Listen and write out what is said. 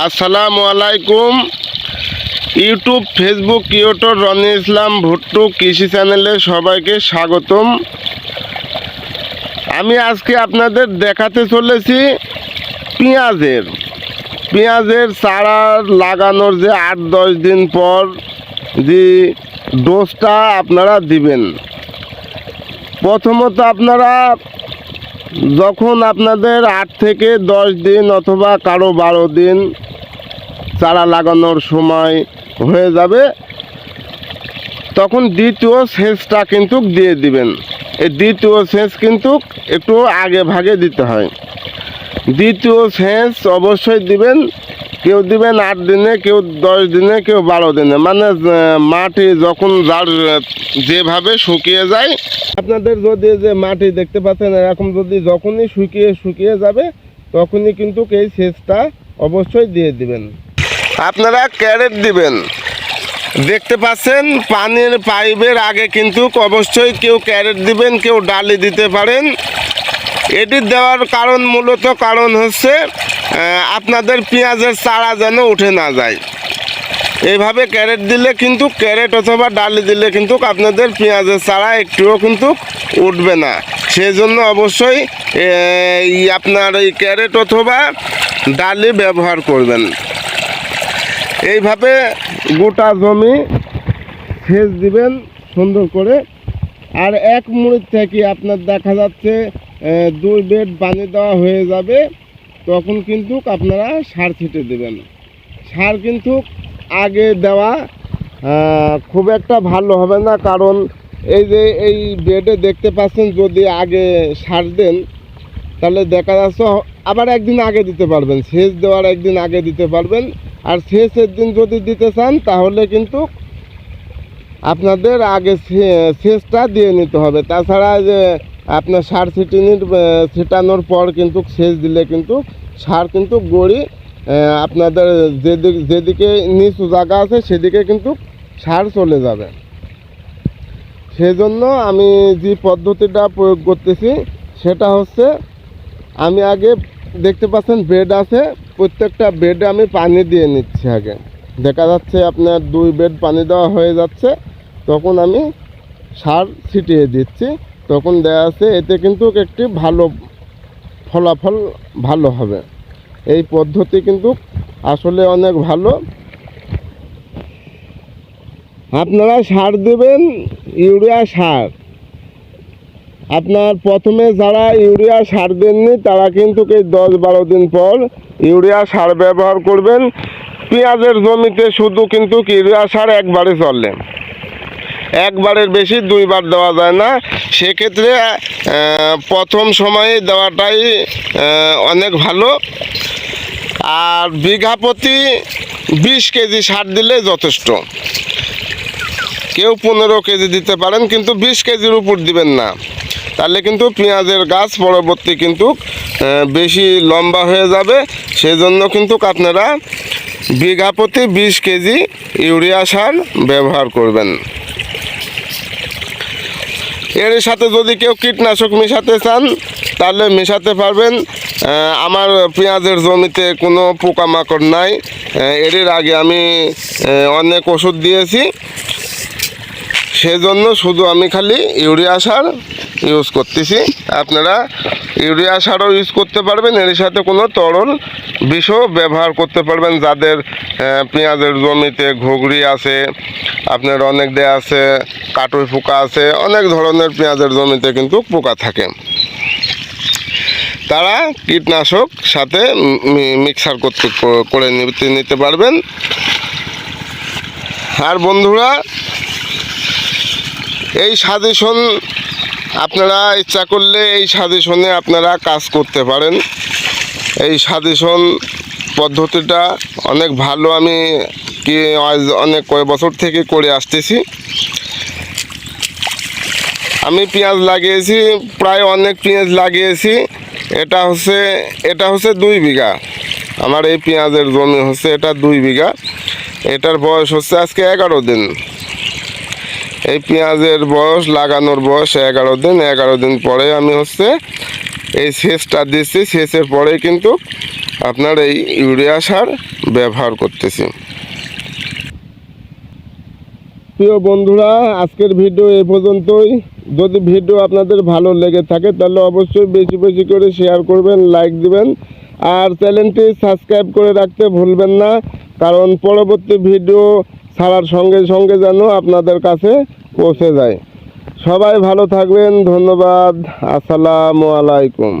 আসসালামু আলাইকুম। YouTube, Facebook YouTuber Roni Islam, Bhuttu কৃষি চ্যানেলে সবাইকে স্বাগতম। আমি আজকে আপনাদের দেখাতে চলেছি পেঁয়াজের। পেঁয়াজের চারা লাগানোর যে আট দশ দিন পর যে ডোজটা আপনারা দিবেন। প্রথমত আপনারা যখন আপনাদের আট থেকে দশ দিন অথবা কারও বারো দিন চারা লাগানোর সময় হয়ে যাবে, তখন দ্বিতীয় সেচটা কিন্তু দিয়ে দিবেন। এই দ্বিতীয় সেচ কিন্তু একটু আগে ভাগে দিতে হয়। দ্বিতীয় সেচ অবশ্যই দিবেন কেউ দিবেন আট দিনে, কেউ দশ দিনে, কেউ বারো দিনে। মানে মাটি যখন যার যেভাবে শুকিয়ে যায়, আপনাদের যদি যে মাটি দেখতে পাচ্ছেন, এরকম যদি যখনই শুকিয়ে শুকিয়ে যাবে, তখনই কিন্তু এই সেচটা অবশ্যই দিয়ে দিবেন। আপনারা ক্যারেট দিবেন। দেখতে পাচ্ছেন, পানির পাইপের আগে কিন্তু অবশ্যই কেউ ক্যারেট দিবেন, কেউ ডালি দিতে পারেন। এটি দেওয়ার কারণ মূলত কারণ হচ্ছে আপনাদের পেঁয়াজের চারা যেন উঠে না যায়। এইভাবে ক্যারেট দিলে কিন্তু ক্যারেট অথবা ডালি দিলে কিন্তু আপনাদের পেঁয়াজের চারা একটুও কিন্তু উঠবে না। সেই জন্য অবশ্যই আপনার এই ক্যারেট অথবা ডালি ব্যবহার করবেন। এইভাবে গোটা জমি সেচ দিবেন সুন্দর করে। আর এক মুড়ির থেকে আপনার দেখা যাচ্ছে দুই বেড পানি দেওয়া হয়ে যাবে, তখন কিন্তু আপনারা সার ছিটে দেবেন। সার কিন্তু আগে দেওয়া খুব একটা ভালো হবে না, কারণ এই যে এই বেডে দেখতে পাচ্ছেন, যদি আগে সার দেন, তাহলে দেখা যাচ্ছে আবার একদিন আগে দিতে পারবেন, সেচ দেওয়ার একদিন আগে দিতে পারবেন। আর সেচের দিন যদি দিতে চান, তাহলে কিন্তু আপনাদের আগে সেচটা দিয়ে নিতে হবে। তাছাড়া যে আপনার সার ছিটিনির ছিটানোর পর কিন্তু সেচ দিলে কিন্তু সার কিন্তু গড়ি আপনাদের যেদিকে যেদিকে নিচু জায়গা আছে সেদিকে কিন্তু সার চলে যাবে। সেজন্য আমি যে পদ্ধতিটা প্রয়োগ করতেছি, সেটা হচ্ছে আমি আগে দেখতে পাচ্ছেন বেড আছে, প্রত্যেকটা বেডে আমি পানি দিয়ে নিচ্ছি আগে। দেখা যাচ্ছে আপনার দুই বেড পানি দেওয়া হয়ে যাচ্ছে, তখন আমি সার ছিটিয়ে দিচ্ছি। তখন দেয়া আছে, এতে কিন্তু একটি ভালো ফলাফল ভালো হবে। এই পদ্ধতি কিন্তু আসলে অনেক ভালো। আপনারা সার দেবেন, ইউরিয়া সার। আপনার প্রথমে যারা ইউরিয়া সার দেননি, তারা কিন্তু এই দশ বারো দিন পর ইউরিয়া সার ব্যবহার করবেন। পেঁয়াজের জমিতে শুধু কিন্তু ইউরিয়া সার একবারে চলে। একবারের বেশি দুইবার দেওয়া যায় না। সেক্ষেত্রে প্রথম সময়ে দেওয়াটাই অনেক ভালো। আর বিঘা প্রতি বিশ কেজি সার দিলে যথেষ্ট। কেউ পনেরো কেজি দিতে পারেন, কিন্তু বিশ কেজির উপর দিবেন না। তাহলে কিন্তু পেঁয়াজের গাছ পরবর্তী কিন্তু বেশি লম্বা হয়ে যাবে। সেজন্য কিন্তু আপনারা বিঘা প্রতি বিশ কেজি ইউরিয়া সার ব্যবহার করবেন। এর সাথে যদি কেউ কীটনাশক মেশাতে চান, তাহলে মেশাতে পারবেন। আমার পেঁয়াজের জমিতে কোনো পোকামাকড় নাই। এর আগে আমি অনেক ওষুধ দিয়েছি। সেজন্য শুধু আমি খালি ইউরিয়া সার ইউজ করতেছি। আপনারা ইউরিয়া সারও ইউজ করতে পারবেন, এর সাথে কোনো তরল বিষও ব্যবহার করতে পারবেন। যাদের পেঁয়াজের জমিতে ঘুগড়ি আছে, আপনার অনেক দেয়া আছে, কাটুই পোকা আছে, অনেক ধরনের পেঁয়াজের জমিতে কিন্তু পোকা থাকে। তারা কীটনাশক সাথে মিক্সার করতে করে নিতে পারবেন। আর বন্ধুরা, এই সাজেশন আপনারা ইচ্ছা করলে এই সাজেশনে আপনারা কাজ করতে পারেন। এই সাজেশন পদ্ধতিটা অনেক ভালো আমি কি অনেক কয়েক বছর থেকে করে আসতেছি। আমি পেঁয়াজ লাগিয়েছি, প্রায় অনেক পেঁয়াজ লাগিয়েছি। এটা হচ্ছে এটা হচ্ছে দুই বিঘা। আমার এই পেঁয়াজের জমি হচ্ছে, এটা দুই বিঘা। এটার বয়স হচ্ছে আজকে এগারো দিন। এই পেঁয়াজের বয়স, লাগানোর বয়স এগারো দিন। এগারো দিন পরে আমি হচ্ছে এই সেচটা দিচ্ছি। সেচের পরে কিন্তু আপনার এই ইউরিয়া সার ব্যবহার করতেছি। প্রিয় বন্ধুরা, আজকের ভিডিও এ পর্যন্তই। যদি ভিডিও আপনাদের ভালো লেগে থাকে, তাহলে অবশ্যই বেশি বেশি করে শেয়ার করবেন লাইক দিবেন। আর চ্যানেলটি সাবস্ক্রাইব করে রাখতে ভুলবেন না, কারণ পরবর্তী ভিডিও ছাড়ার সঙ্গে সঙ্গে যেন আপনাদের কাছে পৌঁছে যায়। সবাই ভালো থাকবেন ধন্যবাদ আসসালামু আলাইকুম।